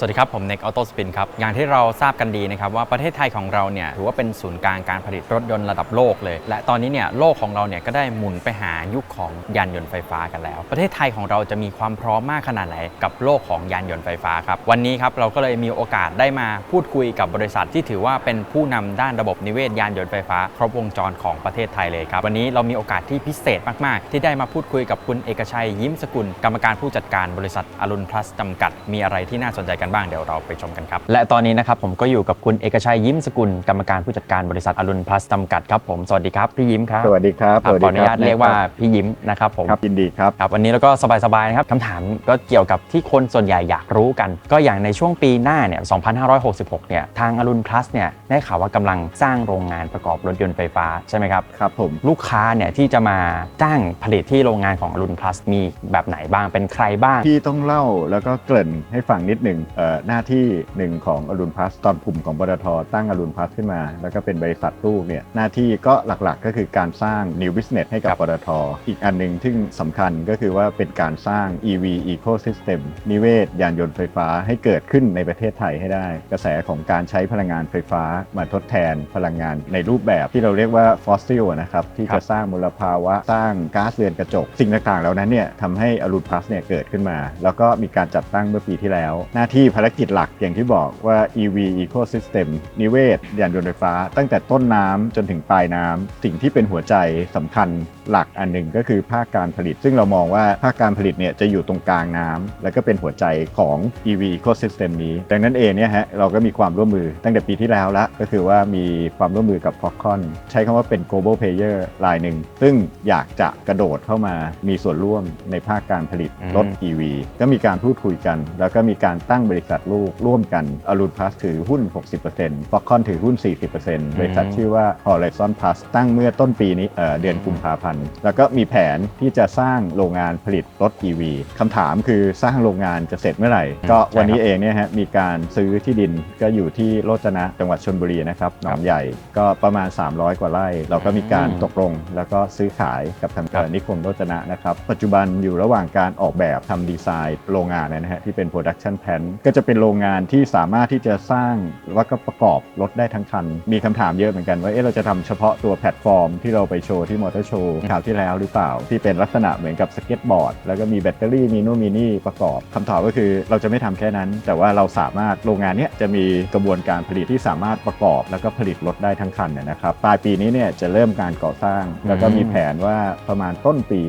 สวัสดีครับ ผมเน็กออโต้สปินครับ อย่างที่เราทราบกันดีนะครับว่าประเทศไทยของเราเนี่ยถือว่าเป็นศูนย์กลางการผลิตรถยนต์ระดับโลกเลย และตอนนี้เนี่ยโลกของเราเนี่ยก็ได้หมุนไปหายุคของยานยนต์ไฟฟ้ากันแล้ว ประเทศไทยของเราจะมีความพร้อมมากขนาดไหนกับโลกของยานยนต์ไฟฟ้าครับวันนี้ครับเราก็เลยมีโอกาสได้มาพูดคุยกับบริษัทที่ถือว่าเป็นผู้นำด้านระบบนิเวศยานยนต์ไฟฟ้า ครบวงจรของประเทศไทยเลยครับวันนี้เรามีโอกาสที่พิเศษมาก ๆ ที่ได้มาพูดคุยกับคุณเอกชัยยิ้มสกุล กรรมการผู้จัดการบริษัทอรุณพลัสจำกัด มีอะไรที่น่าสนใจกันบ้างเดี๋ยวเราไปชมกันครับ และตอนนี้นะครับผมก็อยู่กับคุณเอกชัยยิ้มสกุลกรรมการผู้จัดการบริษัทอรุณพลัสจำกัดครับผมสวัสดีครับพี่ยิ้มครับสวัสดีครับครับสวัสขดีออนุญาตเรียกว่าพี่ยิ้มนะครับผมครับยินดีครับครับวันนี้เราก็สบายๆนะครับคำถามก็เกี่ยวกับที่คนส่วนใหญ่อยากรู้กัน ก็อย่างในช่วงปีหน้าเนี่ย 2566 เนี่ยทางอรุณพลัสเนี่ยได้ข่าวว่ากำลังสร้างโรงงานประกอบรถยนต์ไฟฟ้าใช่ไหมครับครับผมลูกค้าเนี่ยที่จะมาจ้างผลิตที่โรงงานของอรุณพลัสมีแบบไหนบ้างเป็นใครบ้างพี่ต้องเล่าแล้วก็เกริ่นให้ฟังนิดหนึ่งเอ่อหน้าที่หนึ่งของอรุณพลัสตอนกลุ่มของปตทตั้งอรุณพลัสขึ้นมา แล้วก็เป็นบริษัทลูกเนี่ยหน้าที่ก็หลักๆ ก็คือการสร้าง new business ให้กับครับปตทอีกอันหนึ่งที่สำคัญก็คือว่าเป็นการสร้าง EV ecosystem นิเวศ ยานยนต์ไฟฟ้าให้เกิดขึ้นในประเทศไทยให้ได้ กระแสของการใช้พลังงานไฟฟ้ามาทดแทนพลังงานในรูปแบบที่เราเรียกว่า fossil นะครับที่จะสร้างมลภาวะสร้างก๊าซเรือนกระจก สิ่งต่างๆ เหล่านั้นเนี่ยทำให้อรุณพลัสเนี่ยเกิดขึ้นมา แล้วก็มีการจัดตั้งเมื่อปีที่แล้ว หน้าที่ภารกิจหลักอย่างที่บอกว่า EV ecosystem นิเวศยานยนต์ไฟฟ้า ตั้งแต่ต้นน้ำจนถึงปลายน้ำสิ่งที่เป็นหัวใจสำคัญหลักอันหนึ่งก็คือภาคการผลิต ซึ่งเรามองว่าภาคการผลิตเนี่ยจะอยู่ตรงกลางน้ำแล้วก็เป็นหัวใจของ EV ecosystem นี้ ดังนั้นเองเนี่ยฮะเราก็มีความร่วมมือตั้งแต่ปีที่แล้วละก็คือว่ามีความร่วมมือกับ Foxconn ใช้คำว่าเป็น global player รายหนึ่ง ซึ่งอยากจะกระโดดเข้ามามีส่วนร่วมในภาคการผลิตรถ EV ก็มีการพูดคุยกัน แล้วก็มีการตั้งบริษัทลูกร่วมกันอรุณพลัสถือหุ้น 60% Foxconn ถือหุ้น 40%บริษัทชื่อว่า Horizon Plus ตั้งเมื่อต้นปีนี้เอ่อเดือนกุมภาพันธ์ แล้วก็มีแผนที่จะสร้างโรงงานผลิตรถ EV คำถามคือสร้างโรงงานจะเสร็จเมื่อไหร่ ก็วันนี้เองเนี่ยฮะมีการซื้อที่ดินก็อยู่ที่โรจนะจังหวัดชลบุรีนะครับหนองใหญ่ก็ประมาณ 300 กว่าไร่ เราก็มีการตกลง แล้วก็ซื้อขายกับทางครับนิคมโรจนะนะครับ ปัจจุบันอยู่ระหว่างการออกแบบทำดีไซน์โรงงานนะฮะที่เป็น production plan ก็ก็จะเป็นโรงงานที่สามารถที่จะสร้างแล้วก็ประกอบรถได้ทั้งคัน มีคำถามเยอะเหมือนกันว่าเอ๊ะเราจะทำเฉพาะตัวแพลตฟอร์มที่เราไปโชว์ที่มอเตอร์โชว์คราวที่แล้วหรือเปล่า ที่เป็นลักษณะเหมือนกับสเก็ตบอร์ด แล้วก็มีแบตเตอรี่มีนู่นมีนี่ประกอบคำตอบก็คือเราจะไม่ทำแค่นั้น แต่ว่าเราสามารถโรงงานเนี้ยจะมีกระบวนการผลิตที่สามารถประกอบ แล้วก็ผลิตรถได้ทั้งคันเนยนะครับปลายปีนี้เนี่ยจะเริ่มการก่อสร้าง แล้วก็มีแผนว่าประมาณต้นปี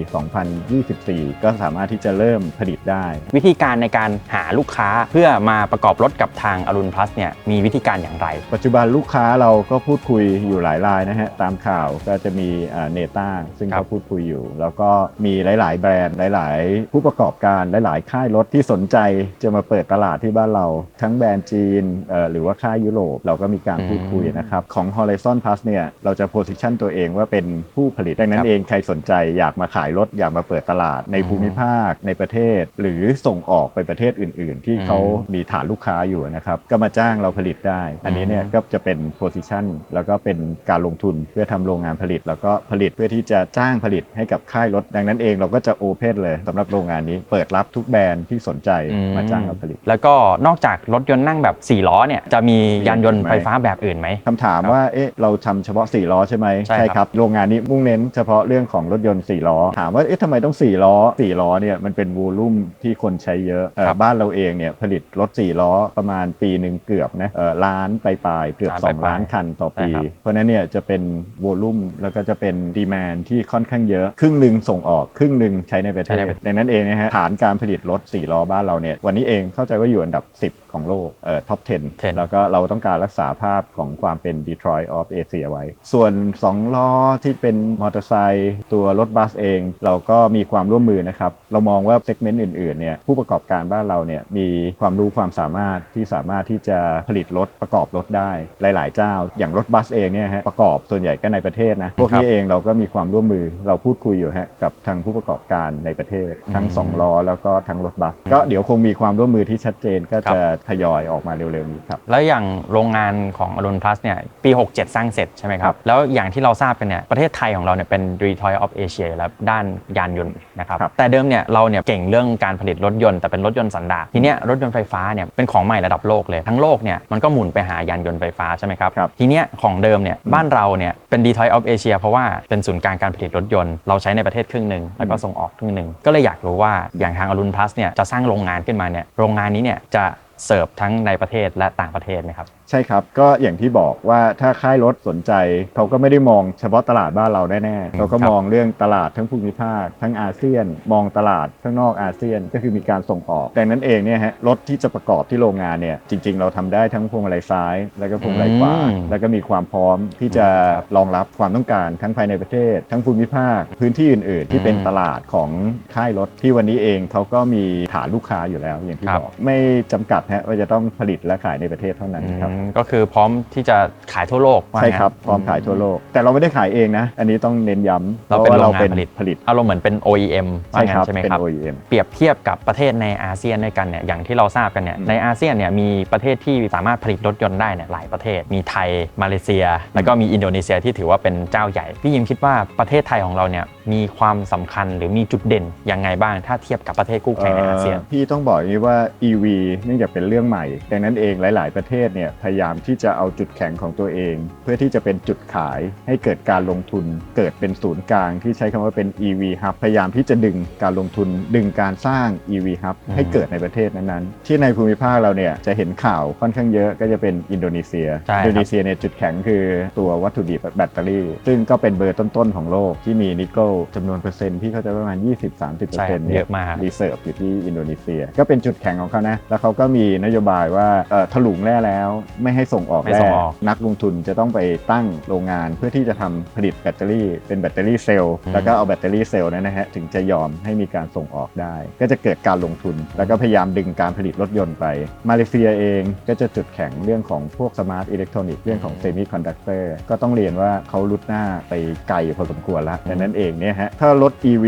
2024 ก็สามารถที่จะเริ่มผลิตได้ วิธีการในการหาลูกค้าเพื่อมาประกอบรถกับทางอรุณพลัสเนี่ยมีวิธีการอย่างไร ปัจจุบันลูกค้าเราก็พูดคุยอยู่หลายรายนะฮะตามข่าวก็จะมีเนต้าซึ่งครับเขาพูดคุยอยู่ แล้วก็มีหลาย ๆ แบรนด์หลาย ๆ ผู้ประกอบการหลาย ๆ ค่ายรถที่สนใจจะมาเปิดตลาดที่บ้านเรา ทั้งแบรนด์จีนเอ่อหรือว่าค่ายยุโรปเราก็มีการพูดคุยนะครับของ Horizon Plus เนี่ยเราจะ position ตัวเองว่าเป็นผู้ผลิตดังนั้ครันบเองใครสนใจอยากมาขายรถอยากมาเปิดตลาดในภูมิภาคในประเทศ หรือส่งออกไปประเทศอื่น ๆ ที่เขามีฐานลูกค้าอยู่นะครับ ก็มาจ้างเราผลิตได้ อันนี้เนี่ยก็จะเป็น position แล้วก็เป็นการลงทุนเพื่อทำโรงงานผลิต แล้วก็ผลิตเพื่อที่จะจ้างผลิตให้กับค่ายรถ ดังนั้นเองเราก็จะโอเพนเลยสำหรับโรงงานนี้เปิดรับทุกแบรนด์ที่สนใจมาจ้างเราผลิต แล้วก็นอกจากรถยนต์นั่งแบบ 4 ล้อเนี่ยจะมียานยนต์ไฟฟ้าแบบอื่นไหมคำถามว่าเอ๊ะเราทำเฉพาะ 4 ล้อใช่ไหมใช่ครับครับโรงงานนี้มุ่งเน้นเฉพาะเรื่องของรถยนต์4ล้อถามว่าเอ๊ะทำไมต้อง 4 ล้อ 4 ล้อเนี่ยมันเป็นวูลุ่มที่คนใช้เยอะเอ่อครับบ้านเราเองเนี่ยผลิตรถ4ล้อประมาณปีหนึ่งเกือบนะเอ่อล้านปลายๆเกือบล้านปลายๆ2ล้านคันต่อปีใช่ครับ เพราะฉะนั้นเนี่ยจะเป็นวูลุ่มแล้วก็จะเป็นดีแมนที่ค่อนข้างเยอะ ครึ่งหนึ่งส่งออกครึ่งหนึ่งใช้ในประเทใช้ศในประเทศ ดังนั้นเองนะฮะฐานการผลิตรถ4ล้อบ้านเราเนี่ยวันนี้เองเข้าใจว่าอยู่อันดับ 10 ของโลกเอ่อท็อป10 10 แล้วก็เราต้องการรักษาภาพของความเป็น Detroit of Asia ไว้ ส่วน 2 ล้อที่เป็นมอเตอร์ไซค์ตัวรถบัสเอง เราก็มีความร่วมมือนะครับ เรามองว่าเซกเมนต์อื่นๆเนี่ยผู้ประกอบการบ้านเราเนี่ยมีความรู้ความสามารถที่สามารถที่จะผลิตรถประกอบรถได้หลาย ๆ เจ้า อย่างรถบัสเองเนี่ยฮะประกอบส่วนใหญ่ก็ในประเทศนะพวกนี้เองเราก็มีความร่วมมือเราพูดคุยอยู่ฮะกับทางผู้ประกอบการในประเทศ ทั้งอืม2ล้อแล้วก็ทั้งรถบัสก็เดี๋ยวคงมีความร่วมมือที่ชัดเจนก็ครับจะทยอยออกมาเร็วๆนี้ครับ แล้วอย่างโรงงานของอรุณพลัสเนี่ยปี 67 สร้างเสร็จใช่ไหมคครัรับบแล้วอย่างที่เราทราบกันเนี่ยประเทศไทยของเราเนี่ยเป็น Detroit of Asia อยู่แล้วด้านยานยนต์นะครับครับแต่เดิมเนี่ยเราเนี่ยเก่งเรื่องการผลิตรถยนต์แต่เป็นรถยนต์สันดาปทีเนี้ยรถยนต์ไฟฟ้าเนี่ยเป็นของใหม่ระดับโลกเลยทั้งโลกเนี่ยมันก็หมุนไปหายานยนต์ไฟฟ้าใช่ไหมครับครับทีเนี้ยของเดิมเนี่ยบ้านเราเนี่ยเป็น Detroit of Asia เพราะว่าเป็นศูนย์กลางการผลิตรถยนต์เราใช้ในประเทศครึ่งหนึ่งแล้วก็ส่งออกครึ่งหนึ่งก็เลยอยากรู้ว่าอย่างทางอรุณพลัสเนี่ยจะสร้างโรงงานขึ้นมาเนี่ยโรงงานนี้เนี่ยจะ เสิร์ฟทั้งในประเทศและต่างประเทศไหมครับ ใช่ครับก็อย่างที่บอกว่าถ้าค่ายรถสนใจเขาก็ไม่ได้มองเฉพาะตลาดบ้านเราแน่ๆเขาก็ครับมองเรื่องตลาดทั้งภูมิภาค ทั้งอาเซียน มองตลาดข้างนอกอาเซียนก็คือมีการส่งออกดังนั้นเองเนี่ยฮะรถที่จะประกอบที่โรงงานเนี่ยจริง ๆ เราทำได้ทั้งพวงมาลัยซ้าย แล้วก็พวงมาลัยขวาอืมแล้วก็มีความพร้อมที่จะรองรับความต้องการทั้งภายในประเทศ ทั้งภูมิภาค พื้นที่อื่น ๆ ที่เป็นตลาดของค่ายรถที่วันนี้เองเขาก็มีฐานลูกค้าอยู่แล้วอย่างที่ครับบอกไม่จำกัดฮะว่าจะต้องผลิตและขายในประเทศเท่านั้นครับอืมก็คือพร้อมที่จะขายทั่วโลกว่าใช่งั้นครับพร้อมขายทั่วโลก แต่เราไม่ได้ขายเองนะ อันนี้ต้องเน้นย้ำเราเป็นพะว่โรงงานผลิตผลิตอารมณ์เหมือนเป็น OEM ว่าใช่งั้ครันบใช่ไหมเป็นครับ OEM เปรียบเทียบกับประเทศในอาเซียนด้วยกันเนี่ยอย่างที่เราทราบกันเนี่ยอืมในอาเซียนเนี่ยมีประเทศที่สามารถผลิตรถยนต์ได้เนี่ยหลายประเทศ มีไทยมาเลเซีย แล้วก็มีอินโดนีเซียที่ถือว่าเป็นเจ้าใหญ่พี่ยิมคิดว่าประเทศไทยของเราเนี่ยมีความสำคัญหรือมีจุดเด่นยังไงบ้างถ้าเทียบกับประเทศคู่แข่งในอาเซียนเอ่อพี่ต้องบอกอย่างนี้ว่า EV เนื่องจากเป็นเรื่องใหม่ ดังนั้นเองหลาย ๆ ประเทศเนี่ยพยายามที่จะเอาจุดแข็งของตัวเอง เพื่อที่จะเป็นจุดขายให้เกิดการลงทุน เกิดเป็นศูนย์กลางที่ใช้คำว่าเป็น EV Hub พยายามที่จะดึงการลงทุน ดึงการสร้าง EV Hub อืมให้เกิดในประเทศนั้น ๆ ที่ในภูมิภาคเราเนี่ยจะเห็นข่าวค่อนข้างเยอะก็จะเป็นอินโดนีเซียใช่ครับอินโดนีเซียเนี่ยจุดแข็งคือตัววัตถุดิบแบตเตอรี่ ซึ่งก็เป็นเบอร์ต้น ๆ ของโลกที่มีนิกเกิลจำนวนเปอร์เซ็นต์ที่เขาจะประมาณ 20-30%ใช่นี่เยอะมากรีเซิร์ฟอยู่ที่อินโดนีเซีย ก็เป็นจุดแข็งของเขานะแล้วเขาก็มีนโยบายว่าเอ่อถลุงแร่แล้วไม่ให้ส่งออกไม่แร่ส่งออกนักลงทุนจะต้องไปตั้งโรงงานเพื่อที่จะทำผลิตแบตเตอรี่เป็นแบตเตอรี่เซลล์อืมแล้วก็เอาแบตเตอรี่เซลล์นั้นนะฮะถึงจะยอมให้มีการส่งออกได้ ก็จะเกิดการลงทุน แล้วก็พยายามดึงการผลิตรถยนต์ไป มาเลเซียเองก็จะจุดแข็งเรื่องของพวกสมาร์ทอิเล็กทรอนิกส์เรื่องของเซมิคอนดักเตอร์ก็ต้องเรียนว่าเขาลุดหน้าไปไกลพอสมควรแล้วดังนั้นเองเนี่ยฮะถ้ารถ EV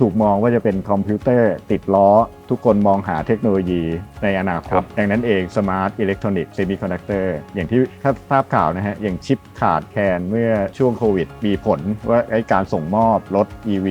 ถูกมองว่าจะเป็นคอมพิวเตอร์ติดล้อทุกคนมองหาเทคโนโลยีในอนาคครัตบดังนั้นเองสมาร์ทอิเล็กทรอนิกส์เซมิคอนดักเตอร์อย่างที่ถ้าทราบข่าวนะฮะ อย่างชิปขาดแคลนเมื่อช่วงโควิด มีผลว่าไอ้การส่งมอบรถ EV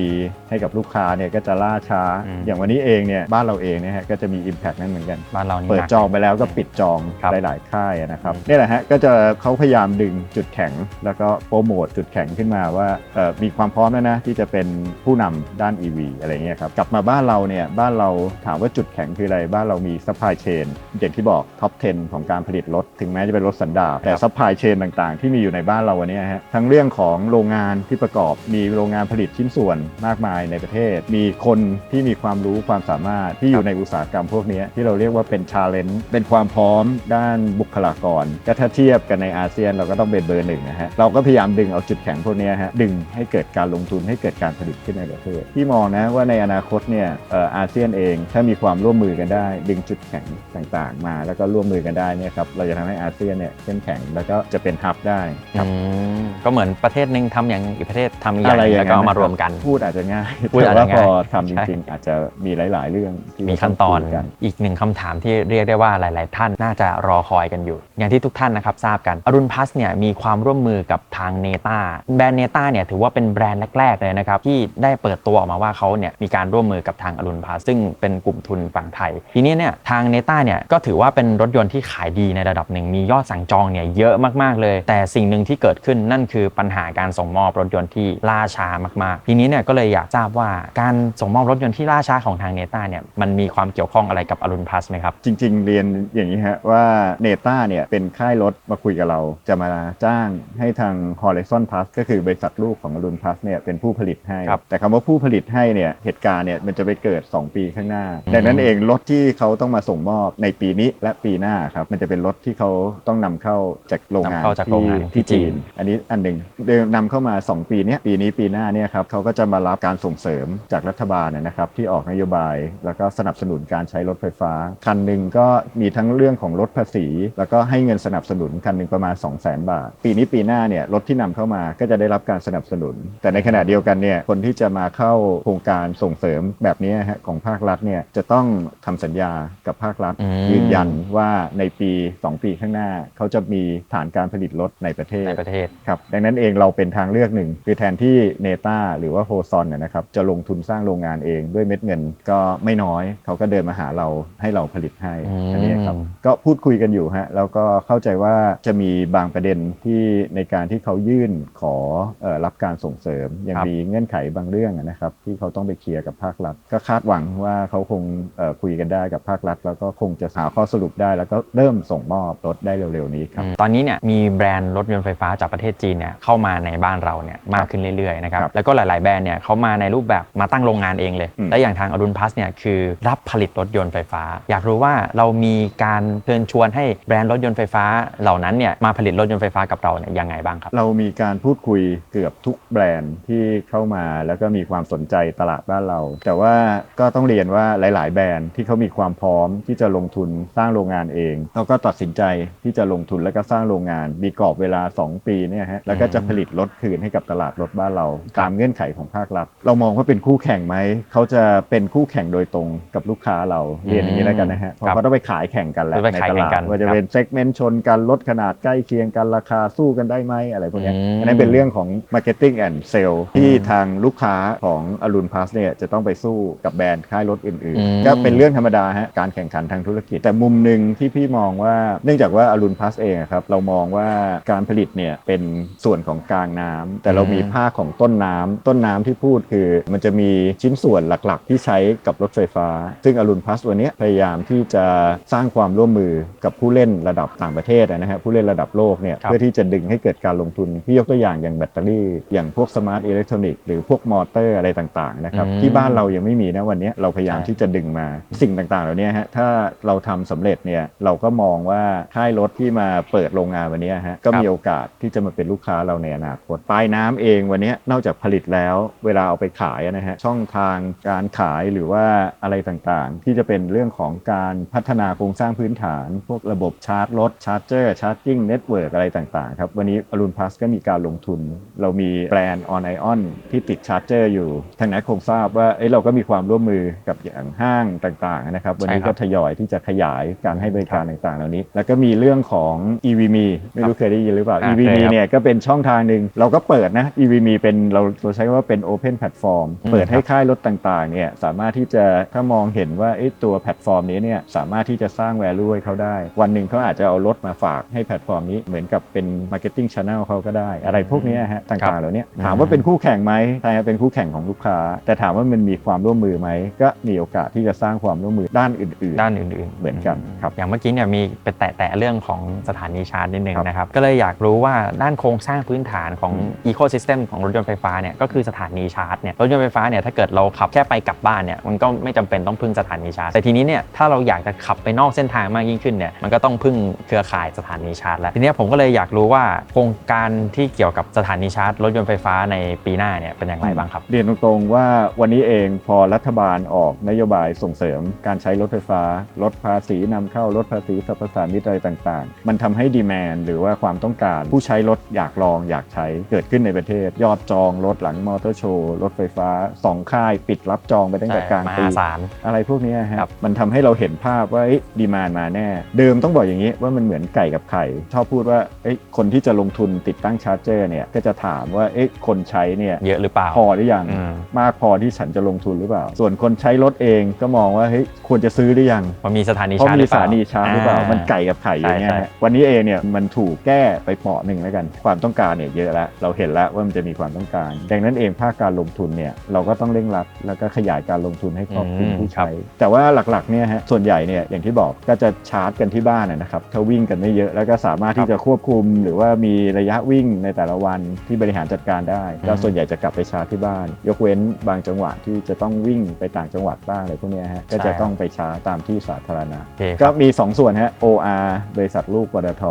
ให้กับลูกค้าเนี่ยก็จะล่าช้าอืมอย่างวันนี้เองเนี่ยบ้านเราเองเนี่ยฮะก็จะมี Impact นั้นเหมือนกันบ้านเรานี่เปิดหนักจองไปแล้วก็ปิดจองครับหลาย ๆ ค่ายนะครับอืมนี่แหละฮะก็จะเขาพยายามดึงจุดแข็ง แล้วก็โปรโมทจุดแข็งขึ้นมาว่าเอ่อมีความพร้อมแล้วนะที่จะเป็นผู้นำด้าน EV อะไรเงี้ยครับกลับมาบ้านเราเนี่ยบ้านเราถามว่าจุดแข็งคืออะไร บ้านเรามี supply chain อย่างที่บอกท็อป 10 ของการผลิตรถ ถึงแม้จะเป็นรถสันดาปแต่ supply chain ต่างๆ ที่มีอยู่ในบ้านเราวันนี้ฮะทั้งเรื่องของโรงงานที่ประกอบมีโรงงานผลิตชิ้นส่วนมากมายในประเทศ มีคนที่มีความรู้ความสามารถที่อยู่ในอุตสาหกรรมพวกนี้ที่เราเรียกว่าเป็น challenge เป็นความพร้อมด้านบุคลากรก็ถ้าเทียบกันในอาเซียนเราก็ต้องเป็นเบอร์หนึ่งนะฮะเราก็พยายามดึงเอาจุดแข็งพวกนี้ฮะดึงให้เกิดการลงทุนให้เกิดการผลิตขึ้นในประเทศที่มองนะว่าในอนาคตเนี่ยอาเซียนเองถ้ามีความร่วมมือกันได้ ดึงจุดแข็งต่างๆ มา แล้วก็ร่วมมือกันได้เนี่ยครับเราจะทำให้อาเซียนเนี่ยเข้มแข็งแล้วก็จะเป็นฮับได้ครับอืมก็เหมือนประเทศหนึ่งทำอย่างอีกประเทศทำอีกออะไรย่างอแล้ย่าวงก็นั้นเอามารวมกัน พูดอาจจะง่ายพูดอาจแต่จะว่าพอง่ายทำจริงๆอาจจะมีหลาย ๆ เรื่องที่มีขั้นตอนเรางคุยกันอีกหนึ่งคำถามที่เรียกได้ว่าหลาย ๆ ท่านน่าจะรอคอยกันอยู่ อย่างที่ทุกท่านนะครับทราบกันอรุณพัสเนี่ยมีความร่วมมือกับทางเนต้าแบรนด์เนต้าเนี่ยถือว่าเป็นแบรนด์แรก ๆ เลยนะครับที่ได้เปิดตัวออกมาว่าเขาเนี่ยมีการร่วมมือกับทางอรุณพัสซึ่งเป็นกลุ่มทุนฝั่งไทย ทีนี้เนี่ยทางเนต้าเนี่ยก็ถือว่าเป็นรถยนต์ที่ขายดีในระดับหนึ่งมียอดสั่งจองเนี่ยเยอะมากๆเลย แต่สิ่งหนึ่งที่เกิดขึ้นนั่นคือปัญหาการส่งมอบรถยนต์ที่ล่าช้ามากๆ ทีนี้เนี่ยก็เลยอยากทราบว่าการส่งมอบรถยนต์ที่ล่าช้าของทางเนต้าเนี่ยมันมีความเกี่ยวข้องอะไรกับอรุณพัสไหมครับจริง ๆ เรียนอย่างนี้ฮะว่าเนต้าเนี่ยเป็นค่ายรถมาคุยกับเราจะมาจ้างให้ทาง Horizon Plus ก็คือบริษัทลูกของอรุณพัสเนี่ยเป็นผู้ผลิตให้ครับแต่คำว่าผู้ผลิตให้เนี่ยเหตุการณ์เนี่ยมันจะไปเกิด 2 ปีข้างหน้าอืมดังนั้นเองรถที่เขาต้องมาส่งมอบในปีนี้และปีหน้าครับมันจะเป็นรถที่เขาต้องนำเข้าจากโรงงานนำเข้าจากโรงงานที่ที่จีนจีน อันนี้อันหนึ่งเดิมนำเข้ามา 2 ปีเนี้ยปีนี้ปีหน้าเนี่ยครับเขาก็จะมารับการส่งเสริมจากรัฐบาลนะครับที่ออกนโยบาย แล้วก็สนับสนุนการใช้รถไฟฟ้า คันหนึ่งก็มีทั้งเรื่องของลดภาษี แล้วก็ให้เงินสนับสนุนคันหนึ่งประมาณ 2 0 0 0 0 0 บาท ปีนี้ปีหน้าเนี่ยรถที่นำเข้ามาก็จะได้รับการสนับสนุน แต่ในขณะเดียวกันเนี่ยคนที่จะมาเข้าโครงการส่งเสริมแบบนี้ฮะของภาครัฐเนี่ยจะต้องทำสัญญากับภาครัฐอืมยืนยันว่าในปี 2 ปีข้างหน้า เขาจะมีฐานการผลิตรถในประเทศในประเทศครับดังนั้นเองเราเป็นทางเลือกหนึ่ง คือแทนที่เนต้าหรือว่าโฮซอนนะครับจะลงทุนสร้างโรงงานเองด้วยเม็ดเงินก็ไม่น้อย เขาก็เดินมาหาเราให้เราผลิตให้อืมอันนี้ครับก็พูดคุยกันอยู่ฮะแล้วก็เข้าใจว่าจะมีบางประเด็นที่ในการที่เขายื่นขอเออรับการส่งเสริมยังครับมีเงื่อนไขบางเรื่องนะครับ ที่เขาต้องไปเคลียร์กับภาครัฐก็คาดหวังว่าเขาคงเอ่อคุยกันได้กับภาครัฐ แล้วก็คงจะหาข้อสรุปได้ แล้วก็เริ่มส่งมอบรถได้เร็วๆนี้ครับตอนนี้เนี่ยมีแบรนด์รถยนต์ไฟฟ้าจากประเทศจีนเนี่ยเข้ามาในบ้านเราเนี่ยมากขึ้นเรื่อยๆนะครับครับแล้วก็หลาย ๆแบรนด์เนี่ยเขามาในรูปแบบมาตั้งโรงงานเองเลยอืมและอย่างทางอรุณพัสเนี่ยคือรับผลิตรถยนต์ไฟฟ้า อยากรู้ว่าเรามีการเชิญชวนให้แบรนด์รถยนต์ไฟฟ้าเหล่านั้นเนี่ยมาผลิตรถยนต์ไฟฟ้ากับเราเนี่ยยังไงบ้างครับ เรามีการพูดคุยเกือบทุกแบรนด์ที่เข้ามาแล้วก็มีความสนใจตลาดบ้านเรา แต่ว่าก็ต้องเรียนว่าหลาย ๆ แบรนด์ที่เขามีความพร้อมที่จะลงทุนสร้างโรงงานเองเราก็ตัดสินใจที่จะลงทุนแล้วก็สร้างโรงงาน มีกรอบเวลา 2 ปีเนี่ยฮะแล้วก็จะผลิตรถคืนให้กับตลาดรถบ้านเรา ตามเงื่อนไขของภาครัฐ เรามองว่าเป็นคู่แข่งไหมเขาจะเป็นคู่แข่งโดยตรงกับลูกค้าเราเรียนอย่างนี้แล้วกันนะฮะเพราะเขาต้องไปขายแข่งกันแหล้วไปในขายตแข่งลาดกันว่าจะเป็นเซกเมนต์ชนกันลดขนาดใกล้เคียงกันราคาสู้กันได้ไหมอะไรพวกเนี้ยอืมอันนั้นเป็นเรื่องของ Marketing and Sale ที่ทางลูกค้าของอรุณพ u สเนี่ยจะต้องไปสู้กับแบรนด์ค่ายรถอื่นอืมๆก็เป็นเรื่องธรรมดาฮะการแข่งขันทางธุรกิจ แต่มุมหนึ่งที่พี่มองว่าเนื่องจากว่าอรุณพ u สเองอะครับเรามองว่าการผลิตเนี่ยเป็นส่วนของกลางน้ำแต่เรามีภาคของต้นน้ำต้นน้ำที่พูดคือ มันจะมีชิ้นส่วนหลักๆ ที่ใช้กับรถไฟฟ้า ซึ่งอรุณพ u สวันเนี้ยพยายามที่จะสร้างความร่วมมือกับผู้เล่นระดับต่างประเทศนะฮะผู้เล่นระดับโลกเนี่ยครับเพื่อที่จะดึงให้เกิดการลงทุนที่ยกตัวอย่างอย่างแบตเตอรี่อย่างพวกสมาร์ทอิเล็กทรอนิกส์หรือพวกมอเตอร์อะไรต่างๆนะครับอืมที่บ้านเรายังไม่มีนะวันเนี้ยเราพยายามใช่ที่จะดึงมาสิ่งต่างๆเหล่านี้ฮะถ้าเราทำสำเร็จเนี่ยเราก็มองว่าค่ายรถที่มาเปิดโรงงานวันนี้ฮะก็มีโอกาสที่จะมาเป็นลูกค้าเราในอนาคตปลายน้ำเองวันนี้นอกจากผลิตแล้วเวลาเอาไปขายนะฮะช่องทางการขายหรือว่าอะไรต่างๆ ที่จะเป็นเรื่องของการพัฒนาโครงสร้างพื้นฐาน พวกระบบชาร์จรถชาร์จเจอร์ชาร์จิ่งเน็ตเวิร์กอะไรต่างๆครับวันนี้อรุณพลัสก็มีการลงทุน เรามีแบรนด์ออนไอออนที่ติดชาร์จเจอร์อยู่ทางนั้นคงทราบว่าเอ้เราก็มีความร่วมมือกับอย่างห้างต่างๆนะครับ วันนี้ใช่ครัก็บทยอยที่จะขยายการให้บริการต่างๆ เหล่านี้ แล้วก็มีเรื่องของ EVM ไม่รู้เคยได้ยินหรือเปล่าอ่า EVM เคยครับเนี่ยก็เป็นช่องทางหนึ่งเราก็เปิดนะ EVM เป็นเราเราใช้คำว่าเป็น Open Platform อืมเปิดให้ครับค่ายรถต่างๆเนี่ยสามารถที่จะถ้ามองเห็นว่าเอ๊ะตัวแพลตฟอร์มนี้เนี่ยสามารถที่จะสร้าง value ให้เขาได้ วันหนึ่งเขาอาจจะเอารถมาฝากให้แพลตฟอร์มนี้เหมือนกับเป็น marketing channel เขาก็ได้ อะไรพวกเนี้ยฮะต่างๆเหล่านี้ถามว่าเป็นคู่แข่งไหมใช่ครับเป็นคู่แข่งของลูกค้า แต่ถามว่ามันมีความร่วมมือไหมก็มีโอกาสที่จะสร้างความร่วมมือด้านอื่นๆ ด้านอื่นๆเหมือนกันครับอย่างเมื่อกี้เนี่ยมีไปแตะๆเรื่องของสถานีชาร์จนิดนึงครับนะครับ ก็เลยอยากรู้ว่าด้านโครงสร้างพื้นฐานของอืมอีโค y ิสเต็มของรถยนต์ไฟฟ้าเนี่ยก็คือสถานีชาร์จเนี่ยรถยนต์ไฟฟ้าเนี่ยถ้าเกิดเราขับแค่ไปกลับบ้านเนี่ยมันก็ไม่จำเป็นต้องพึ่งสถานีชาร์จแต่ทีนี้เนี่ยถ้าเราอยากจะขับไปนอกเส้นทางมากยิ่งขึ้นเนี่ยมันก็ต้องพึ่งเครือข่ายสถานีชาร์จแล้วทีเนี้ยผมก็เลยอยากรู้ว่าโครงการที่เกี่ยวกับสถานีชาร์จรถยนต์ไฟฟ้าในปีหน้าเนี่ยเป็นอย่างไรบ้างครับ เรียนตรงๆว่าวันนี้เองพอรัฐบาลออกนโยบายส่งเสริมการใช้รถไฟฟ้า ลดภาษีนำเข้าลดภาษีสรรพสามิตอะไรต่างๆ มันทำให้ดีแมนหรือว่าความต้องการ ผู้ใช้รถอยากลองอยากใช้เกิดขึ้นในประเทศ ยอดจองรถหลังมอเตอร์โชว์รถไฟฟ้าสองค่ายปิดรับจองไปตั้งแต่กลางมปีหาศาลอะไรพวกเนี้ยฮะครับมันทำให้เราเห็นภาพว่าดีมานมาแน่ เดิมต้องบอกอย่างนี้ว่ามันเหมือนไก่กับไข่ชอบพูดว่าเอ้ยคนที่จะลงทุนติดตั้งชาร์จเจอร์เนี่ยก็จะถามว่าเอ้ยคนใช้เนี่ยเยอะหรือเปล่าพอหรือยังอืมมากพอที่ฉันจะลงทุนหรือเปล่า ส่วนคนใช้รถเองก็มองว่าเฮ้ยควรจะซื้อหรือยังมันมีสถานีเพราะชาร์จหมีรือเปสล่าถานีชาร์จหรือเปล่ามันไก่กับไข่อย่างเงี้ยใช่ฮะวันนี้เองเนี่ยมันถูกแก้ไปเปาะหนึ่งแล้วกัน ความต้องการเนี่ยเยอะแล้วเราเห็นแล้วว่ามันจะมีความต้องการ ดังนั้นเองภาคการลงทุนเนี่ยเราก็ต้องเร่งรัดแล้วก็ขยายการลงทุนให้ครอบคลุมอืมผู้ครัใช้บแต่ว่าหลักๆเนี่ยฮะส่วนใหญ่เนี่ยอย่างที่บอกก็จะชาร์จกันที่บ้านนะนะครับถ้าวิ่งกันไม่เยอะแล้วก็สามารถที่จะควบคุม หรือว่ามีระยะวิ่งในแต่ละวันที่บริหารจัดการได้ก็ส่วนใหญ่จะกลับไปชาร์จที่บ้าน ยกเว้นบางจังหวะที่จะต้องวิ่งไปต่างจังหวัดบ้างอะไรพวกเนี้ยฮะก็จะต้องไปชาร์จตามที่สาธารณะ โอเคคก็รับ มี 2 ส่วนฮะ OR บริษัทลูกปตท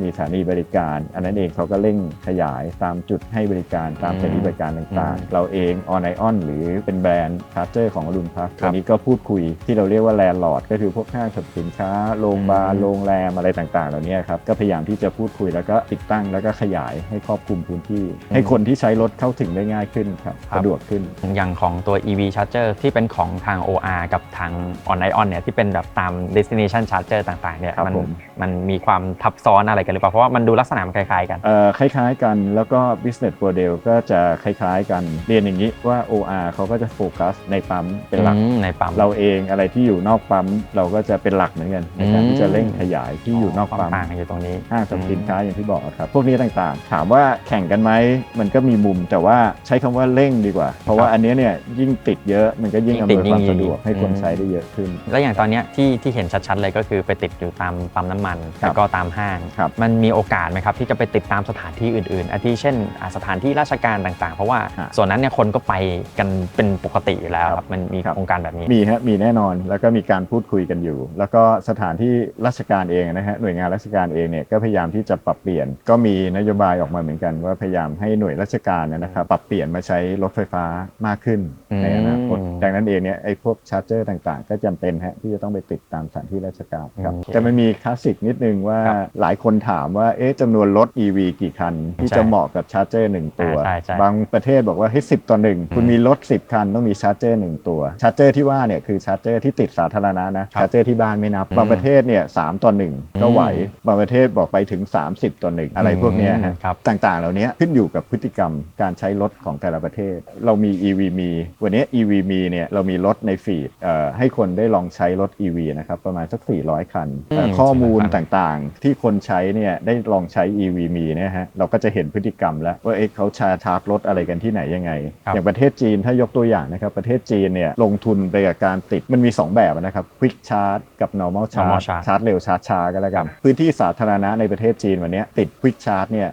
มีสถานีบริการ อันนั้นเองเขาก็เร่งขยายตามจุดให้บริการตามอืมสถานีบริการต่างอืมๆ เราเอง On i on หรือเป็นแบรนด์ชาร์จเจอร์ของอรุณพักครับวันนี้ก็พูดคุยที่เราเรียกว่าแลนด์ลอร์ดก็คือพวกห้างสรรพสินค้าโรงพยาบาลอืม โรงแรมอะไรต่างๆ เหล่านี้ครับ ก็พยายามที่จะพูดคุยแล้วก็ติดตั้งแล้วก็ขยายให้ครอบคลุมพื้นที่ ให้คนที่ใช้รถเข้าถึงได้ง่ายขึ้นครับครับสะดวกขึ้น อย่างของตัว EV Charger ที่เป็นของทาง O OR กับทาง On Ion เนี่ยที่เป็นแบบตาม destination charger ต่างๆเนี่ยครับมันผม มันมีความทับซ้อนอะไรกันหรือเปล่า เพราะว่ามันดูลักษณะมันคล้ายๆกัน เอ่อคล้ายๆกันแล้วก็ business model ก็จะคล้ายๆกันเรียนอย่างนี้ว่า OR เขาก็จะโฟกัสในปั๊มเป็นหลัก อืมในปั๊ม เราเองอะไรที่อยู่นอกปั๊มเราก็จะเป็นหลักเหมือนกันในการอืม ที่จะเร่งขยายที่อยู่นอกความปั๊มต่างอยู่ตรงนี้ ห้างสรรพสินค้าอย่างที่บอกอะครับพวกนี้ต่างๆ ถามว่าแข่งกันไหมมันก็มีมุมแต่ว่าใช้คำว่าเร่งดีกว่า เพราะว่าอันเนี้ยเนี่ยยิ่งติดเยอะมันก็ยิ่งยิ่อำงนติดวยความยิ่งสะดวกให้คนอืมใช้ได้เยอะขึ้น แล้วอย่างตอนเนี้ยที่ที่เห็นชัดๆเลยก็คือไปติดอยู่ตามปั๊มน้ำมันครับแล้วก็ตามห้างครับมันมีโอกาสไหมครับที่จะไปติดตามสถานที่อื่นๆอาทิเช่นอ่าสถานที่ราชการต่างๆ เพราะว่าฮะส่วนนั้นเนี่ยคนก็ไปกันเป็นปกติอยู่แล้วครับครับมันมีครับโครงการแบบนี้มีฮะมีแน่นอนแล้วก็มีการพูดคุยกันอยู่ แล้วก็สถานที่ราชการเองนะฮะหน่วยงานราชการเองเนี่ยก็พยายามที่จะปรับเปลี่ยน ก็มีนโยบายออกมาเหมือนกันว่าพยายามให้หน่วยราชการเนยนะครับปรับเปลี่ยนมาใช้รถไฟฟ้ามากขึ้นอืมในอนาคตดังนั้นเองเนี่ยไอ้พวกชาร์จเจอร์ต่างๆ ก็จำเป็นฮะที่จะต้องไปติดตามสถานที่ราชการครับอืมแต่มันมีคลาสสิกนิดนึงว่าครับหลายคนถามว่าเอ๊ะจำนวนรถ EV กี่คัน ที่ใช่จะเหมาะกับชาร์จเจอร์หนึ่งตัวอ่าใช่ใช่บางประเทศบอกว่าให้สิบต่อหนึ่งคุณมีรถ 10 คันต้องมีชาร์จเจอร์หนึ่งตัวชาร์จเจอร์ที่ว่าเนี่ยคือชาร์จเจอร์ที่ติดสาธารณะนะครับชาร์จเจอร์ที่บ้านไม่นับอืมบางประเทศเนี่ยสามต่อหนึ่งก็ไหวอืมบางประเทศบอกไปถึง 30 ต่อหนึ่งอะไรพวกเนี้ยฮะครับต่างๆ เหล่านี้ขึ้นอยู่กับพฤติกรรมการใช้รถของแต่ละประเทศ เรามี EV มีวันนี้ EV มีเนี่ยเรามีรถในฟีดเอ่อให้คนได้ลองใช้รถ EV นะครับประมาณสัก 400 คันเอ่ออืมข้อมูล400คันต่างๆ ที่คนใช้เนี่ยได้ลองใช้ EV มีเนี่ยฮะเราก็จะเห็นพฤติกรรมแล้วว่าเอ๊ะเขาชาร์จรถอะไรกันที่ไหนยังไงครับอย่างประเทศจีนถ้ายกตัวอย่างนะครับ ประเทศจีนเนี่ยลงทุนไปกับการติดมันมี 2 แบบนะครับ Quick Charge กับ Normal Charge Normal Charge ชาร์จเร็วชาร์จช้าก็แล้วกันพื้นที่สาธารณะในประเทศจีนวันเนี้ยติด Quick Charge เนี่ย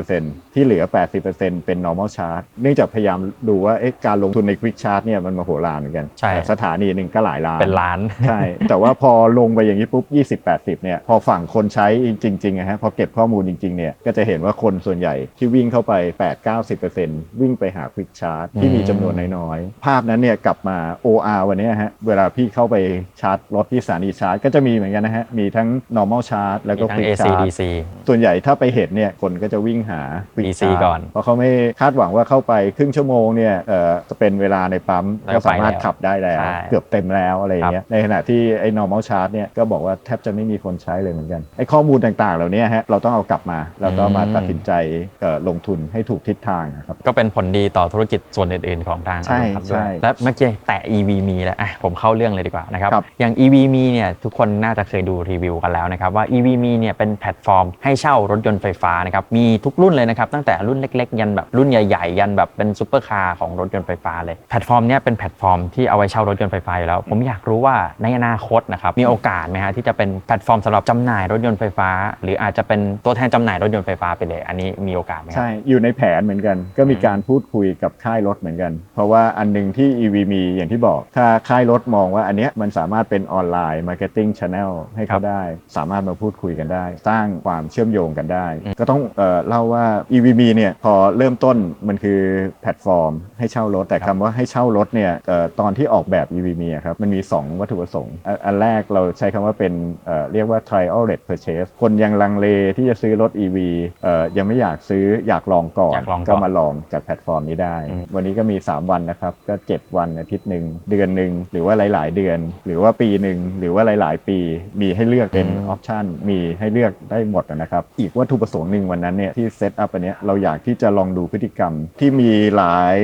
20%ที่เหลือ 80%เป็น Normal Charge เนื่องจากพยายามดูว่าเอ๊ะการลงทุนใน Quick Charge เนี่ยมันมโหฬารเหมือนกันใช่แต่สถานีหนึ่งก็หลายล้านเป็นล้านใช่แต่ว่าพอลงไปอย่างนี้ปุ๊บ 20 80เนี่ยพอฝั่งคนใช้จริงๆนะฮะพอเก็บข้อมูลจริงๆเนี่ยก็จะเห็นว่าคนส่วนใหญ่ที่วิ่งเข้าไป 8 90วิ่งไปหา Quick Charge ที่มีจำนวนน้อยๆ ภาพนั้นเนี่ยกลับมา OR วันเนี้ยฮะเวลาพี่เข้าไปชาร์จรถที่สถานีชาร์จก็จะมีเหมือนกันนะฮะมีทั้ง normal charge แล้วมีก็ทั้ง Quick AC Charge DC ส่วนใหญ่ถ้าไปเห็นเนี่ยคนก็จะวิ่งหา Quick DC Charge ก่อน เพราะเขาไม่คาดหวังว่าเข้าไปครึ่งชั่วโมงเนี่ยเอ่อจะเป็นเวลาในปั๊มแล้วก็สามารถไปแล้วขับได้แล้วใช่เกือบเต็มแล้วอะไรอย่างเงี้ยในขณะที่ไอ้ normal charge เนี่ยก็บอกว่าแทบจะไม่มีคนใช้เลยเหมือนกันไอ้ข้อมูลต่างๆ เหล่านี้ฮะเราต้องเอากลับมาแล้วก็มาตัดสินใจเอ่อลงทุนให้ถูกทิศทางนะครับก็เป็นผลดีต่อธุรกิจส่วนอื่นๆของทางใช่อนุพัฒน์ด้วยใช่และเมื่อกี้แตะ EV มีแล้วอะผมเข้าเรื่องเลยดีกว่านะครับครับอย่าง EV มีเนี่ยทุกคนน่าจะเคยดูรีวิวกันแล้วนะครับว่า EV มีเนี่ยเป็นแพลตฟอร์มให้เช่ารถยนต์ไฟฟ้านะครับมีทุกรุ่นเลยนะครับตั้งแต่รุ่นเล็กๆ ยันแบบรุ่นใหญ่ๆยันแบบเป็นซูเปอร์คาร์ของรถยนต์ไฟฟ้าเลยแพลตฟอร์มเนี้ยเป็นแพลตฟอร์มที่เอาไว้เช่ารถยนต์ไฟฟ้าอยู่แล้ว ผมอยากรู้ว่าในอนาคตนะครับมีโอกาสไหมฮะที่จะเป็นแพลตฟอร์มสำหรับจำหน่ายรถยนต์ไฟฟ้า หรืออาจจะเป็นตัวแทนจำหน่ายรถยนต์ไฟฟ้าไปเลย อันนี้มีโอกาสไหมครับ ใช่ อยู่ในแผนเหมือนกัน ก็มีการพูดคุยกับค่ายรถเหมือนกัน เพราะว่าอันหนึ่งที่ EV มีอย่างที่บอก ถ้าค่ายรถมองว่าอันเนี้ยมันสามารถเป็นออนไลน์มาร์เก็ตติ้งช n แนลให้เขาได้ สามารถมาพูดคุยกันได้ สร้างความเชื่อมโยงกันได้ ก็ต้องเอ่อเล่าว่า EVB เนี่ยพอเริ่มต้นมันคือแพลตฟอร์ม ให้เช่ารถ แต่คำว่าให้เช่ารถเนี่ยเอ่อตอนที่ออกแบบ EVB อะครับมันมี 2 วัตถุประสงค์ อันอันแรกเราใช้คำว่าเป็นเอ่อเรียกว่า trial rate purchase คนยังลังเลที่จะซื้อรถ EV เอ่อยังไม่อยากซื้ออยากลองก่อนอยากลองก่อนก็มาลองจากแพลตฟอร์มนี้ได้อืมวันนี้ก็มี 3 วันนะครับก็ 7 วันอาทิตย์หนึ่งเดือนหนึ่งหรือว่าหลาย ๆ เดือน หรือว่าปีหนึ่งหรือว่าหลาย ๆ ปีมีให้เลือกเป็นออปชันมีให้เลือกได้หมดนะครับอีกวัตถุประสงค์หนึ่งวันนั้นเนี่ยที่เซตอัพอันเนี้ยเราอยากที่จะลองดูพฤติกรรมที่มีหลาย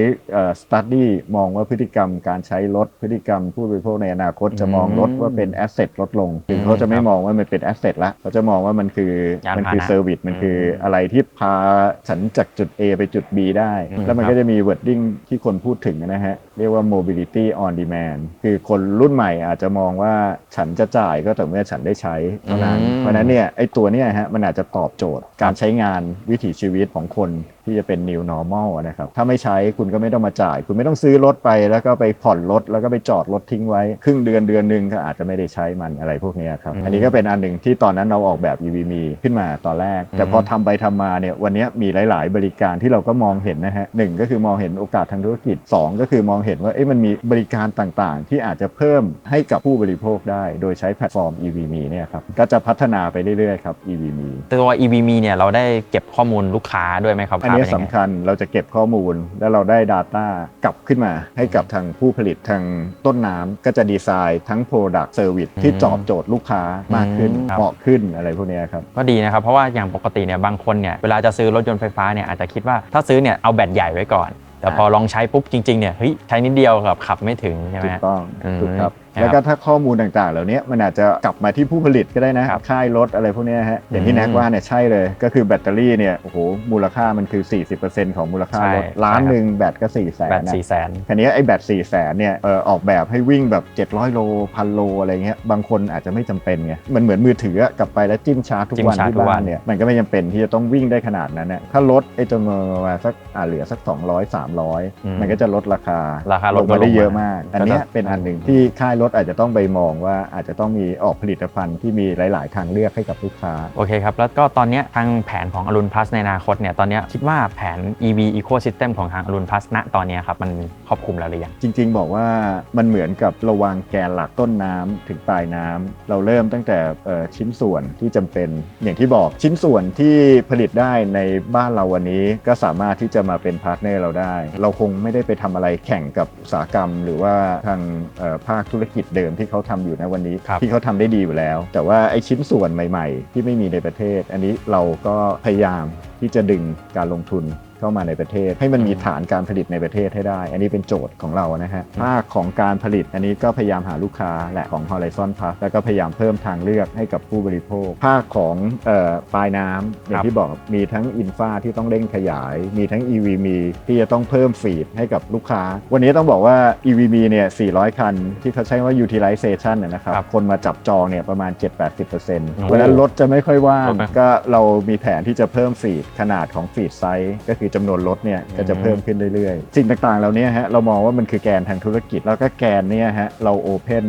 สตัดดี้มองว่าพฤติกรรมการใช้รถพฤติกรรมผู้บริโภคในอนาคตจะมองรถว่าเป็นแอสเซทลดลงถึงเขาจะไม่มองว่ามันเป็นแอสเซทละเขาจะมองว่ามันคือยานมันคือพาหนะเซอร์วิสมันคืออะไรที่พาฉันจากจุด A ไปจุด B ได้อืมแล้วมันครับก็จะมี wording ที่คนพูดถึงนะฮะ เรียกว่า mobility on demand คือคนรุ่นใหม่อาจจะมองว่าฉันจะจ่ายก็ต่อเมื่อฉันได้ใช้เท่านั้นอืมเพราะฉะนั้นเนี่ยไอ้ตัวเนี้ฮะมันอาจจะตอบโจทย์การใช้งานวิถีชีวิตของคน ที่จะเป็น new normal อะนะครับ ถ้าไม่ใช้คุณก็ไม่ต้องมาจ่าย คุณไม่ต้องซื้อรถไปแล้วก็ไปผ่อนรถแล้วก็ไปจอดรถทิ้งไว้ครึ่งเดือนเดือนหนึ่งก็อาจจะไม่ได้ใช้มันอะไรพวกเนี้ยครับอืมอันนี้ก็เป็นอันหนึ่งที่ตอนนั้นเราออกแบบ EVM ขึ้นมาตอนแรก แต่พออืมทำไปทำมาเนี่ยวันเนี้ยมีหลาย ๆ บริการที่เราก็มองเห็นนะฮะหนึ่งก็คือมองเห็นโอกาสทางธุรกิจ 2 ก็คือมองเห็นว่าเอ๊ะมันมีบริการต่าง ๆ ที่อาจจะเพิ่มให้กับผู้บริโภคได้ โดยใช้แพลตฟอร์ม EVM เนี่ยครับก็จะพัฒนาไปเรื่อย ๆ ครับ EVM ตัว EVM เนี่ยเราได้เก็บข้อมูลลูกค้าด้วยไหมครับอันนี้นี้เป็นยังไงสำคัญเราจะเก็บข้อมูล แล้วเราได้ Data กลับขึ้นมาให้กับทางผู้ผลิตทางต้นน้ำก็จะดีไซน์ทั้ง Product Service ที่ตอบโจทย์ลูกค้ามากขึ้นอืมครับเหมาะขึ้นอะไรพวกเนี้ยครับก็ดีนะครับ เพราะว่าอย่างปกติเนี่ยบางคนเนี่ยเวลาจะซื้อรถยนต์ไฟฟ้าเนี่ยอาจจะคิดว่าถ้าซื้อเนี่ยเอาแบตใหญ่ไว้ก่อน แต่พอลองใช้ปุ๊บจริงๆเนี่ยเฮ้ยใช้นิดเดียวกับขับไม่ถึงใช่ไหมถูกต้องอืมถูกครับครับ แล้วก็ถ้าข้อมูลต่างๆ เหล่านี้มันอาจจะกลับมาที่ผู้ผลิตก็ได้นะครับค่ายรถอะไรพวกเนี้ยฮะอย่างที่อืมแน็กว่าเนี่ยใช่เลย ก็คือแบตเตอรี่เนี่ยโอ้โหมูลค่ามันคือ 40%ของมูลค่ารถใช่ล้านใช่ครับหนึ่งแบตก็4ี่แสนแบตสี่แสนคันนี้ไอ้แบต4ี่แสนเนี่ยเออออกแบบให้วิ่งแบบ 700 โลพันโลอะไรเงี้ยบางคนอาจจะไม่จำเป็นไงมันเหมือนมือถืออะกลับไปแล้วจิ้มชาร์จทุกจิ้มวันชาร์จที่ทุกวับ้านนเนี่ยมันก็ไม่จำเป็นที่จะต้องวิ่งได้ขนาดนั้นเนี่ยถ้าลดไอ้จำนวนมาสักอ่าเหลือสัก 200 300 มันก็จะลดราคาราคารถลงมาได้เยอะก็ลงมามาก อันเนี้ยก็จะเป็นอันหนึ่งที่ค่ายรถอาจจะต้องไปมองว่าอาจจะต้องมีออกผลิตภัณฑ์ที่มีหลาย ๆ ทางเลือกให้กับลูกค้า โอเคครับ แล้วก็ตอนเนี้ยทางแผนของอรุณพลัสในอนาคตเนี่ยตอนเนี้ยคิดว่าแผน EV Ecosystem ของทางอรุณพลัสณตอนเนี้ยครับมันครอบคลุมแล้วหรือยังจริง ๆ บอกว่ามันเหมือนกับระวางแกนหลักต้นน้ำถึงปลายน้ำเราเริ่มตั้งแต่เอ่อชิ้นส่วนที่จำเป็นอย่างที่บอกชิ้นส่วนที่ผลิตได้ในบ้านเราวันนี้ก็สามารถที่จะมาเป็นพาร์ทเนอร์เราได้ เราคงไม่ได้ไปทำอะไรแข่งกับอุตสาหกรรม หรือว่าทางเอ่อภาคธุรกิจเดิมที่เขาทำอยู่ในวันนี้ครับที่เขาทำได้ดีอยู่แล้ว แต่ว่าไอ้ชิ้นส่วนใหม่ ๆ ที่ไม่มีในประเทศ อันนี้เราก็พยายามที่จะดึงการลงทุน เข้ามาในประเทศ ให้มันมีฐานการผลิตในประเทศให้ได้ อันนี้เป็นโจทย์ของเรานะฮะภาคของการผลิตอันนี้ก็พยายามหาลูกค้าแหละของ Horizon Plus แล้วก็พยายามเพิ่มทางเลือกให้กับผู้บริโภค ภาคของเอ่อปลายน้ำอย่างที่บอกมีทั้งอินฟาที่ต้องเร่งขยาย มีทั้ง EV มีที่จะต้องเพิ่มฟีดให้กับลูกค้า วันนี้ต้องบอกว่า EV มีเนี่ย 400 คัน ที่เขาใช้ว่า utilization นะนะครับครับ คนมาจับจองเนี่ยประมาณ 7-80%โอ้เพราะฉะนั้นรถจะไม่ค่อยว่างรถไม่ก็เรามีแผนที่จะเพิ่มฟีดขนาดของฟีดไซส์ก็คือจำนวนรถเนี่ยก็จะเพิ่มขึ้นเรื่อยๆ สิ่งต่างๆ เหล่านี้ฮะเรามองว่ามันคือแกนทางธุรกิจ แล้วก็แกนเนี่ยฮะเราโอเพน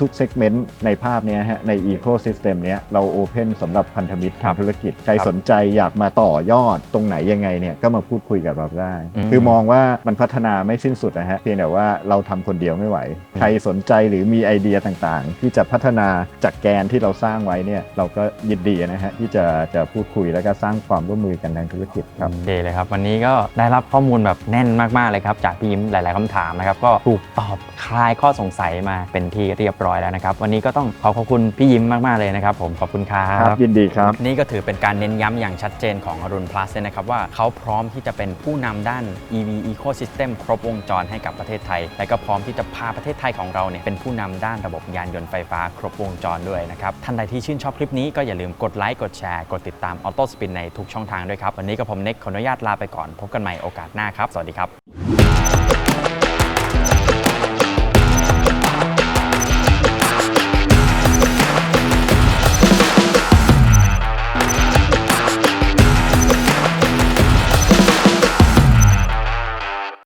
ทุกๆเซกเมนต์ในภาพเนี้ยฮะในอีโค y ิสเต็มเนี้ยเราโอเพนสำหรับพันธมิตรครัทาบงธุรกิจ ใครครับสนใจอยากมาต่อยอดตรงไหนยังไงเนี่ยก็มาพูดคุยกับเราได้อืมคือมองว่ามันพัฒนาไม่สิ้นสุดนะฮะเพียงแต่ว่าเราทำคนเดียวไม่ไหว ใครสนใจหรือมีไอเดียต่างๆ ที่จะพัฒนาจากแกนที่เราสร้างไว้เนี่ยเราก็ยินดีนะฮะที่จะจะพูดคุยแล้วก็สร้างความร่วมมือกันทางธุรกิจครับโอเคเลยครับวันนี้ก็ได้รับข้อมูลแบบแน่นมากๆเลยครับ จากพี่ยิ้มหลาย ๆคำถามนะครับ ก็ถูกตอบคลายข้อสงสัยมาเป็นที่เรียบร้อยแล้วนะครับ วันนี้ก็ต้องขอขอบคุณพี่ยิ้มมากๆเลยนะครับ ผมขอบคุณครัครับบยินดีครับ นี่ก็ถือเป็นการเน้นย้ำอย่างชัดเจนของอรุณ plus เลยนะครับว่าเขาพร้อมที่จะเป็นผู้นำด้าน EV ecosystem ครบวงจรให้กับประเทศไทย และก็พร้อมที่จะพาประเทศไทยของเราเนี่ยเป็นผู้นำด้านระบบยานยนต์ไฟฟ้า ครบวงจรด้วยนะครับท่านใดที่ชื่นชอบคลิปนี้ก็อย่าลืมกดไลค์กดแชร์กดติดตาม Auto Spin ในทุกช่องทางด้วยครับวันนี้กับผมเน็กขออนุญาตลาไปก่อน พบกันใหม่โอกาสหน้าครับ สวัสดีครับ